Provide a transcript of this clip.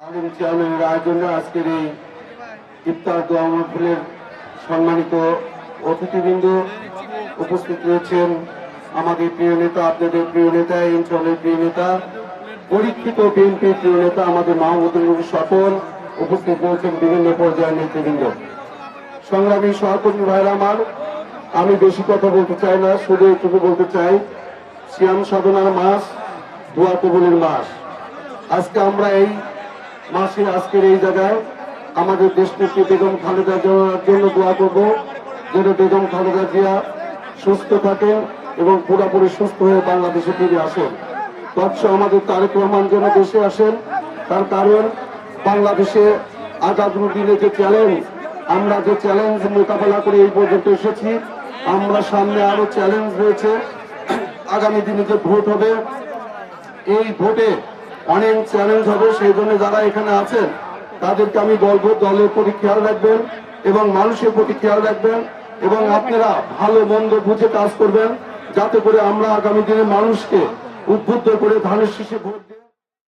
আলিম চেয়ারম্যানের আয়োজনে আজকের এই ইফতার দোয়া মাহফিলের সম্মানিত অতিথিবৃন্দ উপস্থিত রয়েছেন আমাদের প্রিয় নেতা, আপনাদের প্রিয় নেতা এই অঞ্চলের প্রিয় নেতা, পরীক্ষিত বিএনপির প্রিয় নেতা আমাদের মাহমুদুল নবী সফল উপস্থিত রয়েছেন বিভিন্ন পর্যায়ের নেতৃবৃন্দ। সংগ্রামী সহকর্মী ভাইরা আমার, আমি বেশি কথা বলতে চাই না, শুধু এটুকু বলতে চাই, সিয়াম সাধনার মাস, দোয়া কবুলের মাস। আজকে আমরা এই মাসে আজকের এই জায়গায় আমাদের দেশনেত্রী বেগম খালেদা জিয়ার জন্য দোয়া করব, যেন বেগম খালেদা জিয়া সুস্থ থাকেন এবং পুরোপুরি সুস্থ হয়ে বাংলাদেশে ফিরে আসেন। তৎস আমাদের তারেক রহমান যেন দেশে আসেন, তার কারণ বাংলাদেশে আগামী দিনে যে চ্যালেঞ্জ আমরা যে চ্যালেঞ্জ মোকাবেলা করে এই পর্যন্ত এসেছি, আমরা সামনে আরও চ্যালেঞ্জ রয়েছে। আগামী দিনে যে ভোট হবে, এই ভোটে অনেক চ্যালেঞ্জ হবে, সেই জন্য যারা এখানে আছেন, তাদেরকে আমি বলব দলের প্রতি খেয়াল রাখবেন এবং মানুষের প্রতি খেয়াল রাখবেন এবং আপনারা ভালো, মন্দ বুঝে কাজ করবেন, যাতে করে আমরা আগামী দিনে মানুষকে উদ্বুদ্ধ করে ধানের শীষে ভোট